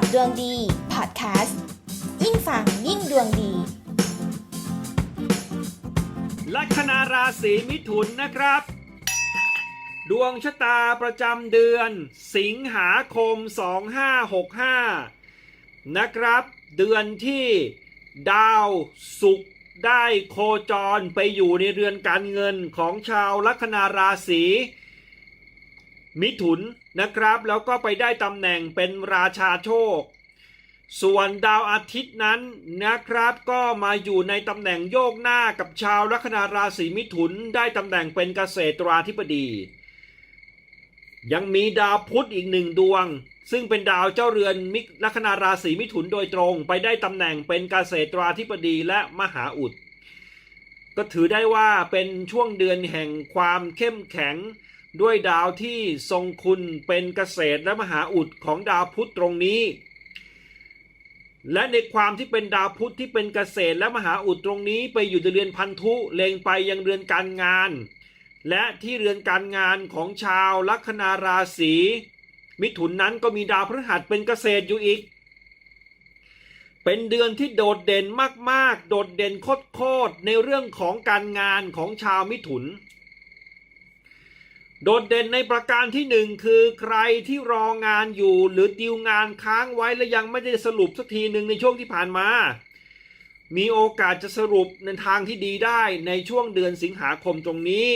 กับดวงดีพอดแคสต์ยิ่งฟังยิ่งดวงดี ลัคนาราศีมิถุนนะครับ ดวงชะตาประจำเดือน สิงหาคม 2565 นะครับ เดือนที่ดาวศุกร์ได้โคจรไปอยู่ในเรือนการเงินของชาวลัคนาราศีมิ มิถุนนะครับ แล้วก็ไปได้ตำแหน่งเป็นราชาโชค ส่วนดาวอาทิตย์นั้นนะครับ ก็มาอยู่ในตำแหน่งโยกหน้ากับชาวลัคนาราศีมิถุนได้ตำแหน่งเป็นเกษตราธิบดี ยังมีดาวพุธอีกหนึ่งดวง ซึ่งเป็นดาวเจ้าเรือนมิลัคนาราศีมิถุนโดยตรง ไปได้ตำแหน่งเป็นเกษตราธิบดีและมหาอุดก็ถือได้ว่าเป็นช่วงเดือนแห่งความเข้มแข็ง ด้วยดาวที่ทรงคุณเป็นเกษตรและมหาอุดของดาวพุธตรงนี้ และในความที่เป็นดาวพุธที่เป็นเกษตรและมหาอุดตรงนี้ ไปอยู่ในเรือนพันธุเลงไปยังเรือนการงาน และที่เรือนการงานของชาวลัคนาราศีมิถุนนั้นก็มีดาวพฤหัสเป็นเกษตรอยู่อีก เป็นเดือนที่โดดเด่นมากๆ โดดเด่นโคตรๆในเรื่องของการงานของชาวมิถุน โดดเด่นในประการที่หนึ่งคือใครที่รองานอยู่หรือดีลงานค้างไว้และยังไม่ได้สรุปสักทีหนึ่งในช่วงที่ผ่านมา มีโอกาสจะสรุปในทางที่ดีได้ในช่วงเดือนสิงหาคมตรงนี้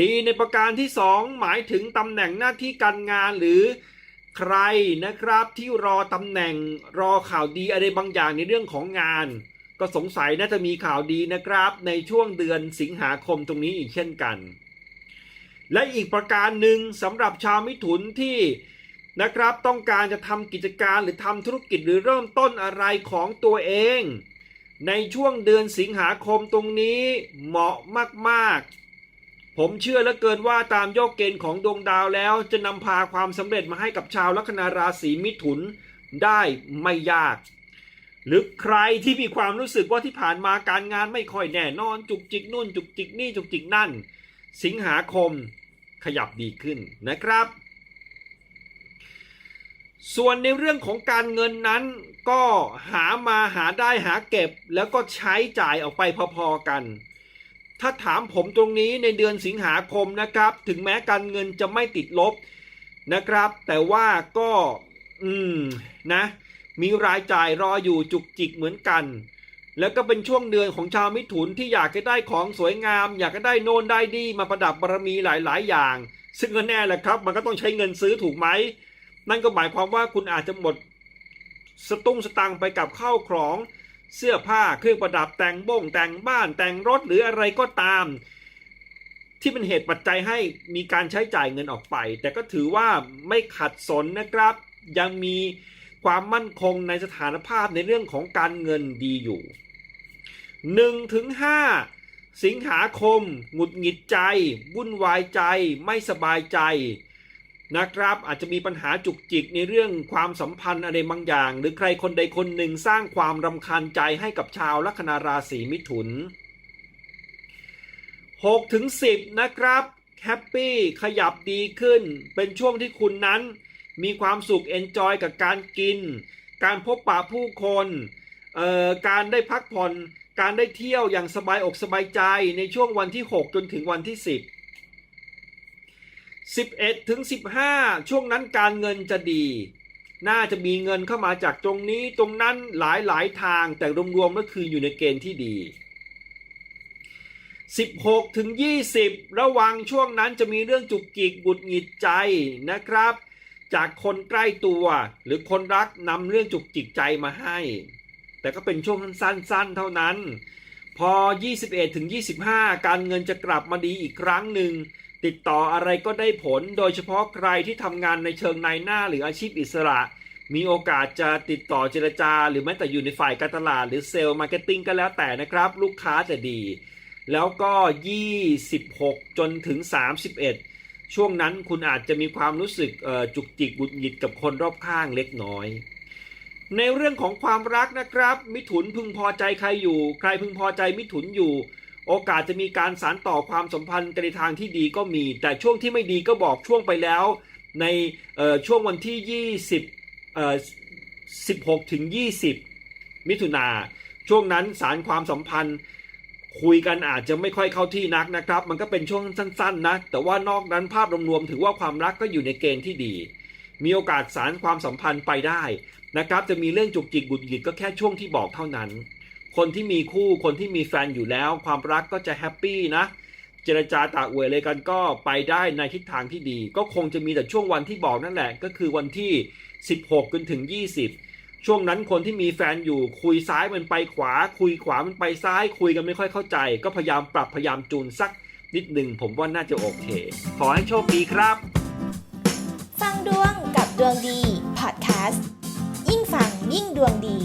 ดีในประการที่สองหมายถึงตำแหน่งหน้าที่การงานหรือใครนะครับที่รอตำแหน่งรอข่าวดีอะไรบางอย่างในเรื่องของงาน ก็สงสัยน่าจะมีข่าวดีนะครับ ในช่วงเดือนสิงหาคมตรงนี้อีกเช่นกัน และอีกประการหนึ่งสำหรับชาวมิถุนที่นะครับต้องการจะทำกิจการหรือทำธุรกิจหรือเริ่มต้นอะไรของตัวเอง ในช่วงเดือนสิงหาคมตรงนี้เหมาะมากๆ ผมเชื่อเหลือเกินว่าตามโยกเกณฑ์ของดวงดาวแล้วจะนำพาความสำเร็จมาให้กับชาวลัคนาราศีมิถุนได้ไม่ยาก หรือใครที่มีความรู้สึกว่าที่ผ่านมาการงานไม่ค่อยแน่นอนจุกจิกนู่นจุกจิกนี่จุกจิกนั่น สิงหาคม ขยับดีขึ้นนะครับ ส่วนในเรื่องของการเงินนั้นก็หามาหาได้หาเก็บแล้วก็ใช้จ่ายออกไปพอๆกัน ถ้าถามผมตรงนี้ในเดือนสิงหาคมนะครับ ถึงแม้การเงินจะไม่ติดลบนะครับ แต่ว่าก็ อืมนะ มีรายจ่ายรออยู่จุกจิกเหมือนกัน แล้วก็เป็นช่วงเดือนของชาวมิถุนที่อยากจะได้ของสวยงาม อยากจะได้โน่นได้ดีมาประดับบารมีหลาย ๆ อย่าง ซึ่งก็แน่แหละครับ มันก็ต้องใช้เงินซื้อถูกไหม นั่นก็หมายความว่าคุณอาจจะหมดสตุ้งสตังไปกับข้าวของเสื้อผ้าเครื่องประดับแต่งบ้งแต่งบ้านแต่งรถหรืออะไรก็ตาม ที่เป็นเหตุปัจจัยให้มีการใช้จ่ายเงินออกไป แต่ก็ถือว่าไม่ขัดสนนะครับ ยังมี ความมั่นคงในสถานภาพในเรื่องของการเงินดีอยู่1ถึง5สิงหาคม หงุดหงิดใจ วุ่นวายใจ ไม่สบายใจนะครับ อาจจะมีปัญหาจุกจิกในเรื่องความสัมพันธ์อะไรบางอย่าง หรือใครคนใดคนหนึ่งสร้างความรำคาญใจให้กับชาวลัคนาราศีมิถุน6ถึง10 นะครับแฮปปี้ขยับดีขึ้น เป็นช่วงที่คุณนั้น มีความสุขเอนจอยกับการกิน การพบปะผู้คนการได้พักผ่อนการได้เที่ยวอย่างสบายอกสบายใจในช่วงวันที่ 6 จนถึงวันที่ 10 11ถึง15 ช่วงนั้นการเงินจะดี น่าจะมีเงินเข้ามาจากตรงนี้ตรงนั้นหลายหลายทางแต่รวมๆก็คืออยู่ในเกณฑ์ที่ดี 16ถึง20 ระวังช่วงนั้นจะมีเรื่องจุกจิกบุดหงิดใจนะครับ จากคนใกล้ตัวหรือคนรักนำเรื่องจุกจิกใจมาให้ แต่ก็เป็นช่วงสั้นๆ เท่านั้น พอ 21ถึง25 การเงินจะกลับมาดีอีกครั้งหนึ่ง ติดต่ออะไรก็ได้ผล โดยเฉพาะใครที่ทำงานในเชิงนายหน้าหรืออาชีพอิสระ มีโอกาสจะติดต่อเจรจา หรือแม้แต่อยู่ในฝ่ายการตลาดหรือเซลล์มาร์เก็ตติ้งก็แล้วแต่นะครับ ลูกค้าจะดี แล้วก็ 26 จนถึง 31 ช่วงนั้นคุณอาจจะมีความรู้สึกจุกจิกบุดหงิดกับคนรอบข้างเล็กน้อย ในเรื่องของความรักนะครับ มิถุนพึงพอใจใครอยู่ ใครพึงพอใจมิถุนอยู่ โอกาสจะมีการสานต่อความสัมพันธ์กันในทางที่ดีก็มี แต่ช่วงที่ไม่ดีก็บอกช่วงไปแล้ว ในช่วงวันที่เอ่อ16ถึง20 มิถุนาช่วงนั้นสารความสัมพันธ์ คุยกันอาจจะไม่ค่อยเข้าที่นักนะครับ มันก็เป็นช่วงสั้นๆนะ แต่ว่านอกนั้นภาพรวมๆถือว่าความรักก็อยู่ในเกณฑ์ที่ดี มีโอกาสสารความสัมพันธ์ไปได้นะครับ จะมีเรื่องจุกจิกบุดหงิดก็แค่ช่วงที่บอกเท่านั้น คนที่มีคู่คนที่มีแฟนอยู่แล้ว ความรักก็จะแฮปปี้นะ เจรจาตากอวยเลยกันก็ไปได้ในทิศทางที่ดี ก็คงจะมีแต่ช่วงวันที่บอกนั่นแหละ ก็คือวันที่ 16จนถึง 20 ช่วงนั้นคนที่มีแฟนอยู่คุยซ้ายมันไปขวา คุยขวามันไปซ้าย คุยกันไม่ค่อยเข้าใจ ก็พยายามปรับพยายามจูนสักนิดหนึ่งผมว่าน่าจะโอเค ขอให้โชคดีครับ ฟังดวงกับดวงดีพอดแคสต์ยิ่งฟังยิ่งดวงดี